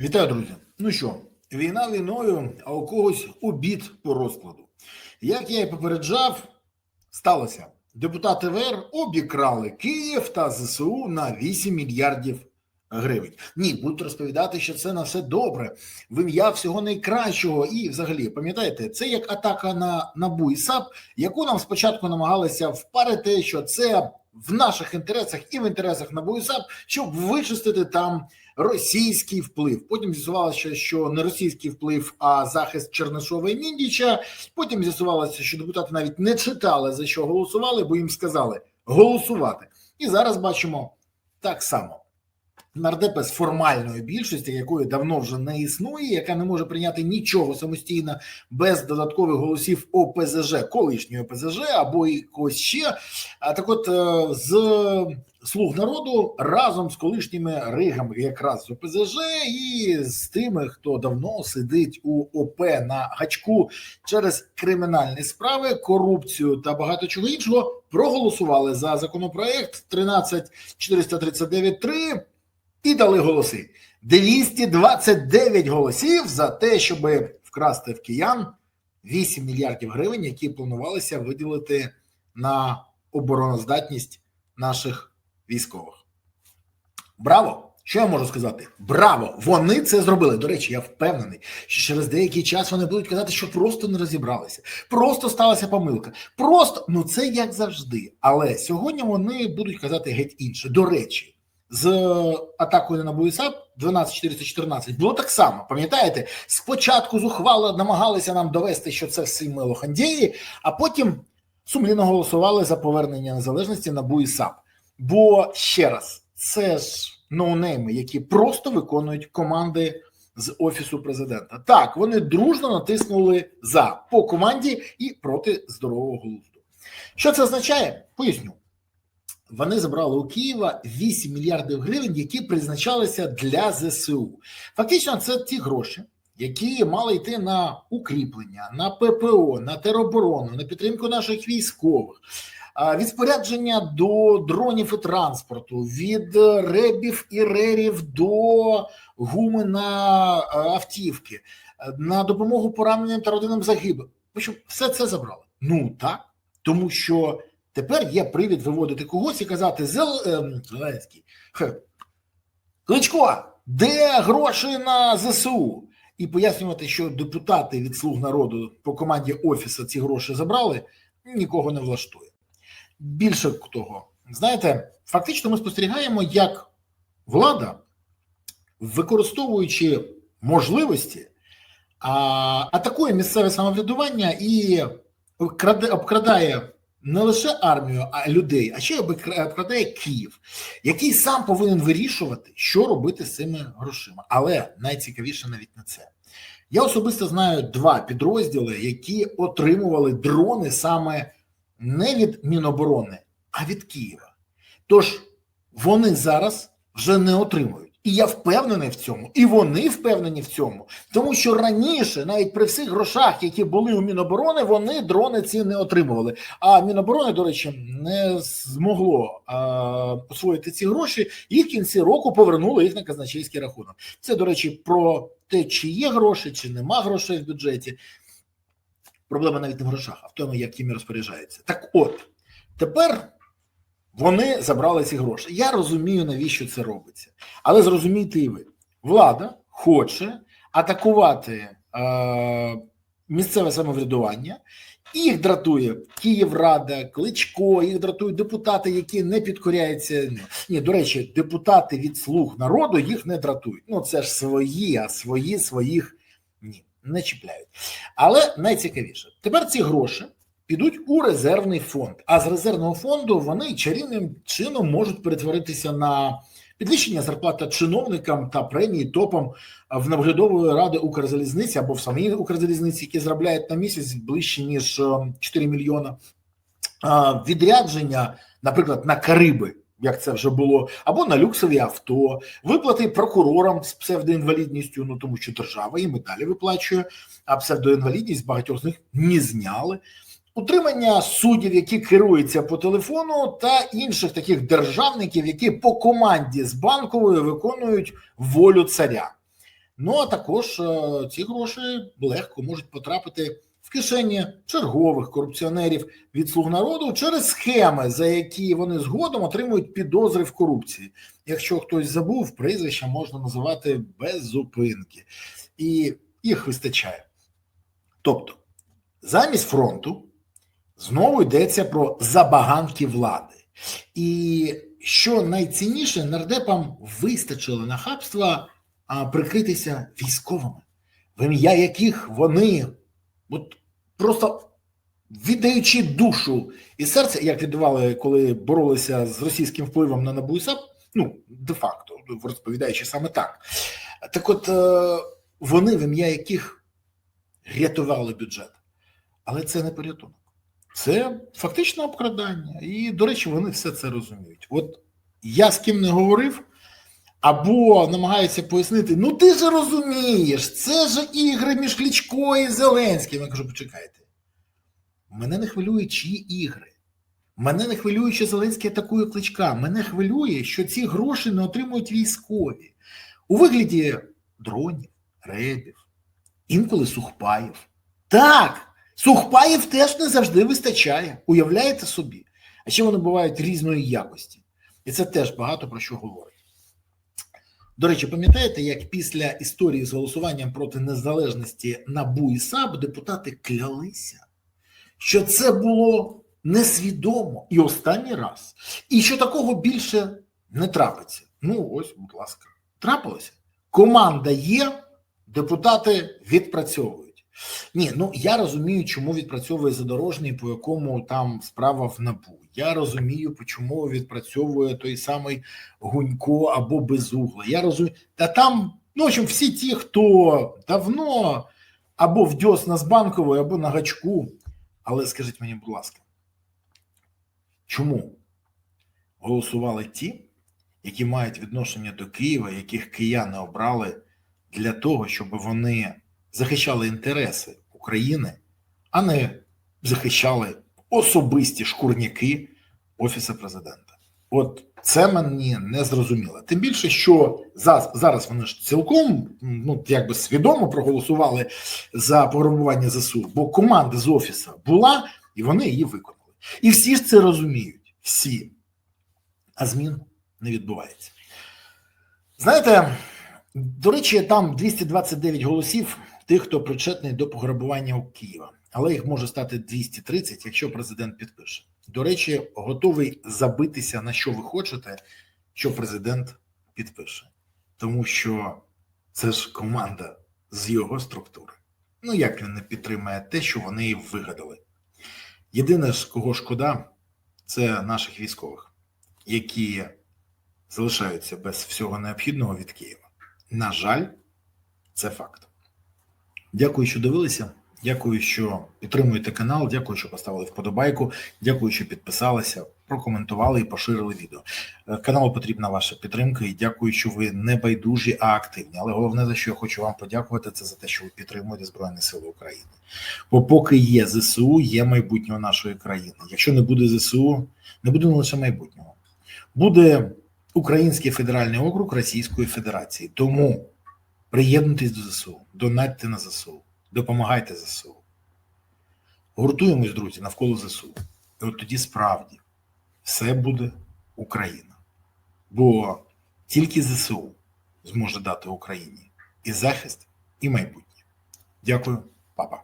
Вітаю, друзі. Ну що, війна війною, а у когось обід по розкладу. Як я і попереджав, сталося. Депутати ВР обікрали Київ та ЗСУ на 8 мільярдів гривень. Ні, будуть розповідати, що це на все добре, в ім'я всього найкращого. І, взагалі, пам'ятаєте, це як атака на НАБУ і САП, яку нам спочатку намагалися впарити, що це в наших інтересах і в інтересах НАБУ і САП, щоб вичистити там російський вплив. Потім з'ясувалося, що не російський вплив, а захист Чернишова і Міндіча. Потім з'ясувалося, що депутати навіть не читали за що голосували, бо їм сказали голосувати. І зараз бачимо так само. Нардепа з формальної більшості, якої давно вже не існує, яка не може прийняти нічого самостійно без додаткових голосів ОПЗЖ, колишньої ОПЗЖ або якось ще. А так, от е, з слуг народу разом з колишніми ригами, якраз з ОПЗЖ, і з тими, хто давно сидить у ОП на гачку через кримінальні справи, корупцію та багато чого іншого, проголосували за законопроект 13439-3 і дали голоси. 229 голосів за те, щоб вкрасти в киян 8 мільярдів гривень, які планувалися виділити на обороноздатність наших військових. Браво! Що я можу сказати? Браво! Вони це зробили. До речі, я впевнений, що через деякий час вони будуть казати, що просто не розібралися, просто сталася помилка. Просто ну це як завжди. Але сьогодні вони будуть казати геть інше. До речі, з атакою на БУСАП 12-414 було так само. Пам'ятаєте, спочатку зухвало намагалися нам довести, що це всі милохандєї, а потім сумлінно голосували за повернення незалежності на БУСАП. Бо ще раз, це ж ноунейми, які просто виконують команди з офісу президента. Так, вони дружно натиснули за по команді і проти здорового глузду. Що це означає? Поясню. Вони забрали у Києва 8 мільярдів гривень, які призначалися для ЗСУ. Фактично, це ті гроші, які мали йти на укріплення, на ППО, на тероборону, на підтримку наших військових, від спорядження до дронів і транспорту, від ребів і рерів до гуми на автівки, на допомогу пораненим та родинам загиблих. Все це забрали. Ну так, тому що. Тепер є привід виводити когось і казати Зеленський, Кличко, де гроші на ЗСУ? І пояснювати, що депутати від слуг народу по команді Офіса ці гроші забрали, нікого не влаштує. Більше того, знаєте, фактично ми спостерігаємо, як влада, використовуючи можливості, атакує місцеве самоврядування і обкрадає не лише армію, а людей, а ще обкрадає Київ, який сам повинен вирішувати, що робити з цими грошима. Але найцікавіше навіть не це. Я особисто знаю два підрозділи, які отримували дрони саме не від Міноборони, а від Києва. Тож вони зараз вже не отримують. І я впевнений в цьому, і вони впевнені в цьому, тому що раніше, навіть при всіх грошах, які були у Міноборони, вони дрони ці не отримували. А Міноборони, до речі, не змогло а, освоїти ці гроші, і в кінці року повернули їх на казначейський рахунок. Це, до речі, про те, чи є гроші, чи нема грошей в бюджеті. Проблема навіть не в грошах, а в тому, як їми розпоряджаються. Так, от тепер. Вони забрали ці гроші. Я розумію, навіщо це робиться. Але зрозумійте і ви, влада хоче атакувати е, місцеве самоврядування, їх дратує Київрада, Кличко, їх дратують депутати, які не підкоряються. Ні, до речі, депутати від слуг народу їх не дратують. Ну це ж свої, а свої своїх ні, не чіпляють. Але найцікавіше, тепер ці гроші підуть у резервний фонд. А з резервного фонду вони чарівним чином можуть перетворитися на підвищення зарплати чиновникам та премії топам в наглядової ради Укрзалізниці або в самій Укрзалізниці, які заробляють на місяць ближче ніж 4 мільйона. Відрядження, наприклад, на Кариби. Як це вже було, або на люксові авто, виплати прокурорам з псевдоінвалідністю, ну тому що держава їм і далі виплачує, а псевдоінвалідність багатьох з них не зняли. Утримання суддів, які керуються по телефону, та інших таких державників, які по команді з банковою виконують волю царя. Ну а також е, ці гроші легко можуть потрапити в кишені чергових корупціонерів від слуг народу через схеми, за які вони згодом отримують підозри в корупції. Якщо хтось забув, прізвища можна називати без зупинки, і їх вистачає. Тобто, замість фронту знову йдеться про забаганки влади. І що найцінніше, нардепам вистачило нахабства прикритися військовими, в ім'я яких вони от просто віддаючи душу і серце, як віддавали, коли боролися з російським впливом на НАБУ і САП, ну де-факто, розповідаючи саме так. Так от е, вони, в ім'я яких рятували бюджет. Але це не порятунок. Це фактично обкрадання. І, до речі, вони все це розуміють. От я з ким не говорив, або намагаються пояснити: ну ти ж розумієш, це ж ігри між Кличко і Зеленським. Я кажу, почекайте. Мене не хвилює, чиї ігри. Мене не хвилює, що Зеленський атакує кличка. Мене хвилює, що ці гроші не отримують військові у вигляді дронів, ребів, інколи сухпаїв. Так, сухпаїв теж не завжди вистачає. Уявляєте собі? А ще вони бувають різної якості. І це теж багато про що говорить. До речі, пам'ятаєте, як після історії з голосуванням проти незалежності НАБУ і САП депутати клялися, що це було несвідомо і останній раз, і що такого більше не трапиться. Ну, ось, будь ласка, трапилося. Команда є, депутати відпрацьовують. Ні, ну я розумію, чому відпрацьовує задорожний, по якому там справа в НАБУ. Я розумію, чому відпрацьовує той самий Гунько або Безугла. Я розумію, та там, ну, в общем, всі ті, хто давно або в дьос з банкової, або на гачку. Але скажіть мені, будь ласка, чому голосували ті, які мають відношення до Києва, яких кияни обрали для того, щоб вони захищали інтереси України, а не захищали особисті шкурняки Офісу президента? От це мені не зрозуміло. Тим більше, що зараз вони ж цілком ну якби свідомо проголосували за пограбування ЗСУ, бо команда з офісу була, і вони її виконали. І всі ж це розуміють. Всі. А змін не відбувається. Знаєте, до речі, там 229 голосів тих, хто причетний до пограбування у Києва, але їх може стати 230, якщо президент підпише. До речі, готовий забитися на що ви хочете, що президент підпише, тому що це ж команда з його структури. Ну як він не підтримає те, що вони вигадали? Єдине ж, кого шкода, це наших військових, які залишаються без всього необхідного від Києва. На жаль, це факт. Дякую, що дивилися. Дякую, що підтримуєте канал. Дякую, що поставили вподобайку. Дякую, що підписалися, прокоментували і поширили відео. Е, Каналу потрібна ваша підтримка і дякую, що ви не байдужі, а активні. Але головне, за що я хочу вам подякувати, це за те, що ви підтримуєте Збройні Сили України. Бо поки є ЗСУ, є майбутнього нашої країни. Якщо не буде ЗСУ, не буде не лише майбутнього. Буде Український федеральний округ Російської Федерації. Тому приєднуйтесь до ЗСУ, донатьте на ЗСУ. Допомагайте ЗСУ. Гуртуємось, друзі, навколо ЗСУ. І от тоді справді все буде Україна. Бо тільки ЗСУ зможе дати Україні і захист, і майбутнє. Дякую, папа.